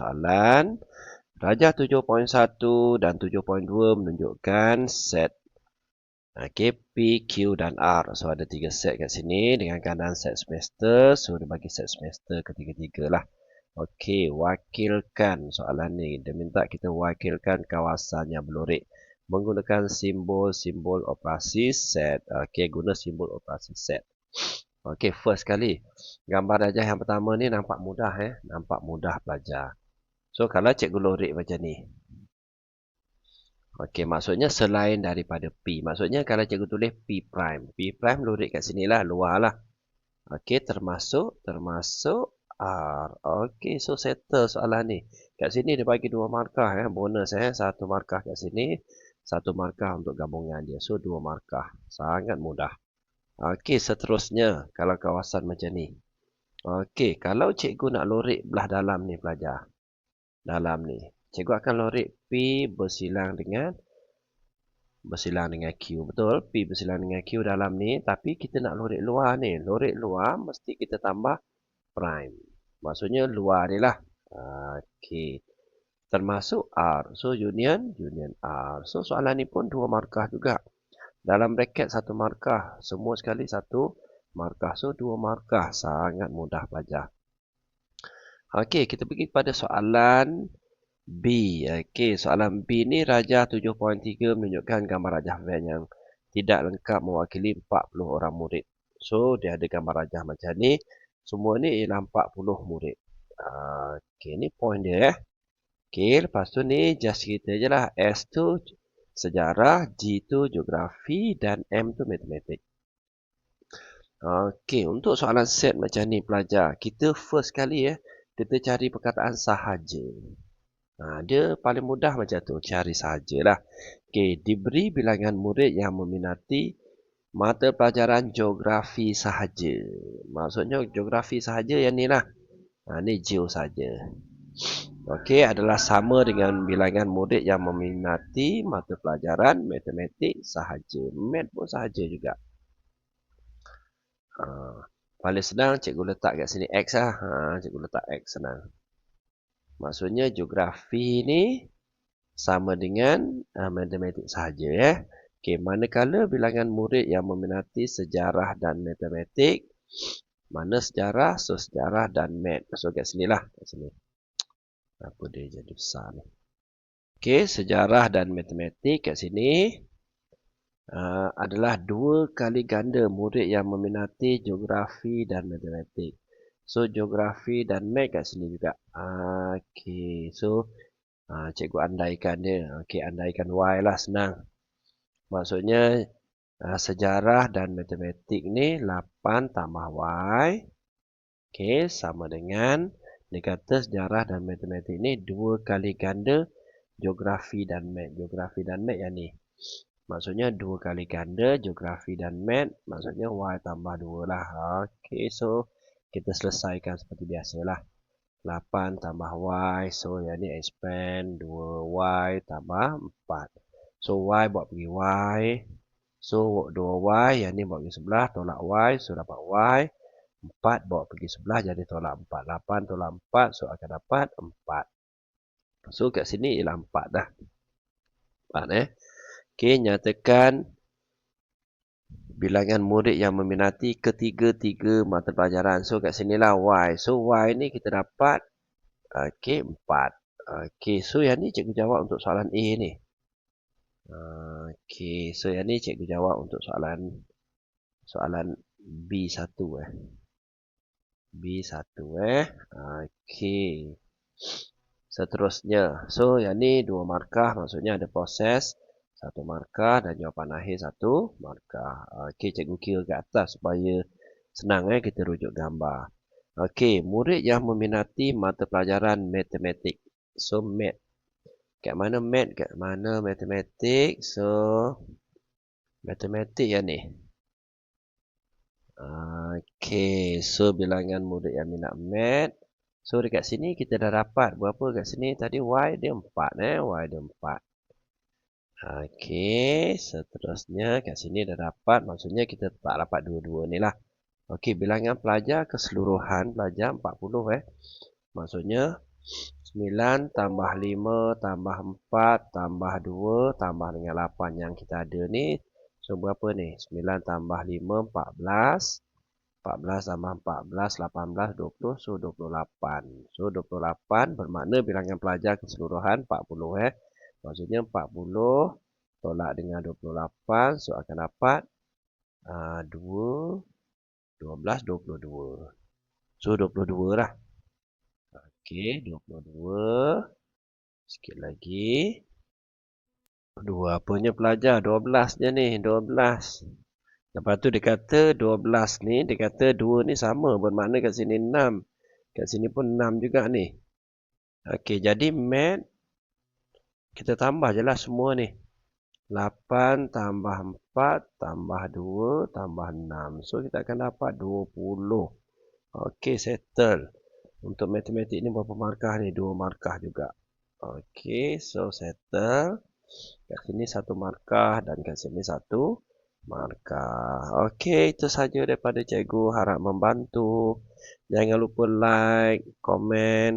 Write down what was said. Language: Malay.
soalan. Rajah 7.1 dan 7.2 menunjukkan set okay, P, Q dan R. So ada tiga set kat sini dengan keadaan set semester. So dia bagi set semester ketiga-tiga lah. Okey, wakilkan soalan ni. Dia minta kita wakilkan kawasan yang belurik menggunakan simbol-simbol operasi set. Okey, guna simbol operasi set. Okey, first kali. Gambar rajah yang pertama ni nampak mudah eh. Nampak mudah belajar. So, kalau cikgu lorik macam ni. Okey, maksudnya selain daripada P. Maksudnya kalau cikgu tulis P prime. P prime lorik kat sini lah, luar lah. Okey, termasuk, termasuk R. Okey, so settle soalan ni. Kat sini dia bagi dua markah eh. Bonus eh. Satu markah kat sini. Satu markah untuk gabungan dia. So, dua markah. Sangat mudah. Okey, seterusnya kalau kawasan macam ni. Okey, kalau cikgu nak lorik belah dalam ni pelajar. Dalam ni. Cikgu akan lorik P bersilang dengan bersilang dengan Q. Betul? P bersilang dengan Q dalam ni. Tapi kita nak lorik luar ni. Lorik luar mesti kita tambah prime. Maksudnya luar ni lah. Okey. Termasuk R. So, union, union R. So, soalan ni pun dua markah juga. Dalam bracket satu markah. Semua sekali satu markah. So, dua markah. Sangat mudah belajar. Okey, kita pergi kepada soalan B. Okey, soalan B ni Rajah 7.3 menunjukkan gambar Rajah van yang tidak lengkap mewakili 40 orang murid. So, dia ada gambar Rajah macam ni. Semua ni ialah 40 murid. Okey, ni point dia. Eh. Okey, lepas tu ni just kita je lah. S tu sejarah, G tu geografi dan M tu matematik. Okey, untuk soalan set macam ni pelajar, kita first kali ya, kita cari perkataan sahaja. Ha, dia paling mudah macam tu, cari sahajalah. Okey, diberi bilangan murid yang meminati mata pelajaran geografi sahaja. Maksudnya geografi sahaja yang ni lah. Ha, ni geo saja. Okey, adalah sama dengan bilangan murid yang meminati mata pelajaran matematik sahaja. Mat pun sahaja juga. Ha, paling senang cikgu letak kat sini X lah. Ha, cikgu letak X senang. Maksudnya geografi ni sama dengan uh, matematik sahaja. Eh. Okey, manakala bilangan murid yang meminati sejarah dan matematik. Mana sejarah, so sejarah dan mat. So kat sini lah. Kat sini. Apa dia jadi besar ni. Okey, sejarah dan matematik kat sini. Uh, adalah dua kali ganda murid yang meminati geografi dan matematik. So, geografi dan mat kat sini juga. Okey, so uh, cikgu andaikan dia. Okey, andaikan Y lah senang. Maksudnya, uh, sejarah dan matematik ni 8 tambah Y. Okey, sama dengan dia kata sejarah dan matematik ni dua kali ganda geografi dan mat. Geografi dan mat yang ni. Maksudnya dua kali ganda geografi dan mat. Maksudnya Y tambah 2 lah. Okey, so kita selesaikan seperti biasalah. 8 tambah Y. So yang ni expand 2Y tambah 4. So Y buat pergi Y. So 2Y yang ni buat pergi sebelah. Tolak Y. So dapat Y. 4 bawa pergi sebelah jadi tolak 4. 8 tolak 4 so akan dapat 4. So kat sini ialah 4 dah. 4 eh. Okey, nyatakan bilangan murid yang meminati ketiga-tiga mata pelajaran. So kat sinilah Y. So Y ni kita dapat okey 4. Okey, so yang ni cikgu jawab untuk soalan A ni. Okey, so yang ni cikgu jawab untuk soalan soalan B1 eh. B1 eh. Okey. Seterusnya. So, yang ni dua markah. Maksudnya ada proses. Satu markah dan jawapan akhir satu markah. Okey, cikgu kira ke atas supaya senang eh kita rujuk gambar. Okey, murid yang meminati mata pelajaran matematik. So, mat. Kat mana mat? Kat mana matematik? So, matematik yang ni. Okey, so bilangan murid yang minat mat. So dekat sini kita dah dapat berapa kat sini tadi y dia 4 eh, y dia 4. Okey, seterusnya kat sini dah dapat maksudnya kita tak dapat dua-dua ni lah. Okey, bilangan pelajar keseluruhan pelajar 40 eh. Maksudnya 9 tambah 5 tambah 4 tambah 2 tambah dengan 8 yang kita ada ni. So berapa ni? 9 tambah 5 14. 14 tambah 14 18 20 so 28. So 28 bermakna bilangan pelajar keseluruhan 40 eh. Maksudnya 40 tolak dengan 28 so akan dapat uh, 2 12 22. So 22 lah. Okey, 22. Sikit lagi. Dua apanya pelajar? 12 je ni, 12. Lepas tu dia kata 12 ni, dia kata 2 ni sama. Bermakna kat sini 6. Kat sini pun 6 juga ni. Okey, jadi mat kita tambah je lah semua ni. 8 tambah 4 tambah 2 tambah 6. So kita akan dapat 20. Okey, settle. Untuk matematik ni berapa markah ni? Dua markah juga. Okey, so settle. Kat sini satu markah dan kat sini satu markah. Okey, itu saja daripada cikgu. Harap membantu. Jangan lupa like, komen.